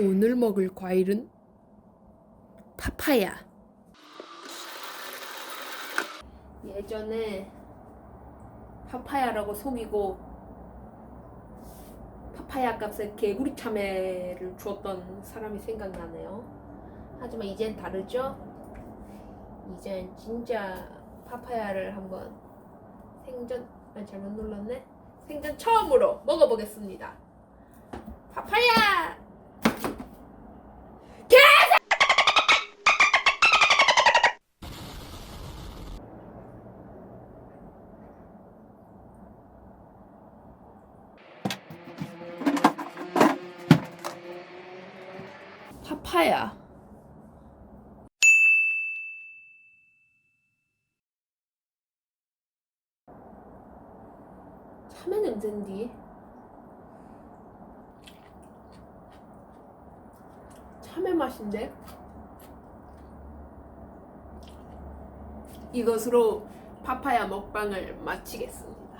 오늘 먹을 과일은 파파야. 예전에 파파야라고 속이고 파파야 값에 개구리 참외를 주었던 사람이 생각나네요. 하지만 이젠 다르죠? 이젠 진짜 파파야를 한번 생전 아 잘못 눌렀네. 생전 처음으로 먹어보겠습니다. 파파야! 파파야. 참외 냄새인데. 참외 맛인데. 이것으로 파파야 먹방을 마치겠습니다.